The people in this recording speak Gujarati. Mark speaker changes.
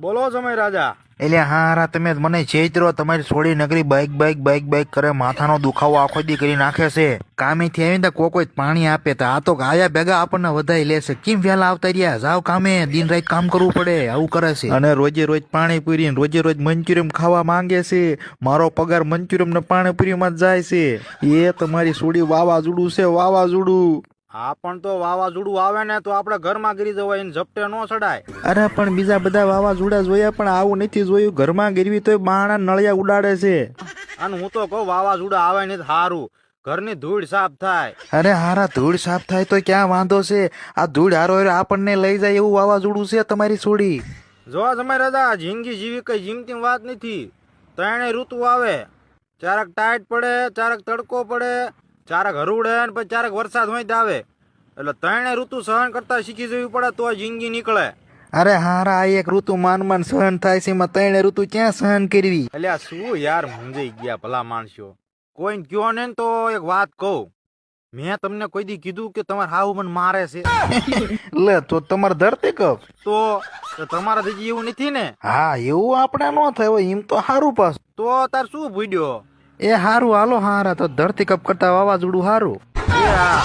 Speaker 1: બોલો સમય રાજા.
Speaker 2: એટલે હા હારા તમે મને ચેતરો તમારી છોડી નગરી બાઈક બાઈક બાઈક બાઈક કરે માથાનો દુખાવો આખો દી કરી નાખે છે. કામેથી આવીને તો કોઈ કોઈ પાણી આપે તો આ તો આયા ભેગા આપણને વધાઈ લેશે કેમ વહેલા આવતા રહ્યા? જાવ કામે દિન રાત કામ કરવું પડે આવું કરે છે. અને રોજે રોજ પાણી પૂરી રોજે રોજ મંચુરિયમ ખાવા માંગે છે. મારો પગાર મંચુરિયમ ને પાણીપુરીમાં જ જાય છે. એ તમારી છોડી વાવાઝોડું છે વાવાઝોડું.
Speaker 1: હા પણ તો વાવાઝોડું આવે ને તો આપણે ઘરમાં ગીરી જવાય એને ઝપટે ન ચડાય.
Speaker 2: અરે પણ બીજા બધા વાવાઝોડા જોયા પણ આવું નથી જોયું. ઘરમાં ગીરવી તોય બાણા નળિયા ઉડાડે છે.
Speaker 1: અને હું તો કહું વાવાઝોડા આવે ને સારું ઘરની ધૂળ સાફ થાય.
Speaker 2: અરે હારા ધૂળ સાફ થાય તો ક્યાં વાંધો છે? આ ધૂળ હારો હારો આપણને લઈ જાય એવું વાવાઝોડું છે તમારી છોડી.
Speaker 1: જો સમય રાજા જિંદગી જીવી કઈ જીમતી વાત નથી. ત્રણેય ઋતુ આવે. ચારક ટાઈટ પડે ચારક તડકો પડે. ચારક હરુડે ને પછી ચારક વરસાદ હોય જ આવે. એટલે ત્રણે ઋતુ સહન કરતા શીખી જવી પડે તો જિંદગી નીકળે.
Speaker 2: અરે હારા આ એક ઋતુ માન માન સહન થાય છે એમાં ત્રણે ઋતુ ક્યાં સહન કરવી?
Speaker 1: એટલે શું યાર મૂંઝાઈ ગયા ભલા માણસો. કોઈને કયો ને તો એક વાત કહું. મેં તમને કોઈ દી કીધું કે તમારે હાવ મને મારે છે.
Speaker 2: લે તો તમારે ધરતી કપ
Speaker 1: તો તમારા દીજી એવું નથી ને?
Speaker 2: હા એવું આપણે ન થાય એમ તો હારું પાસ
Speaker 1: તો તાર શું ભૂડ્યો?
Speaker 2: એ હારું હાલો હારા તો ધરતી કપ કરતા વાવાઝોડું હારું
Speaker 1: એ હા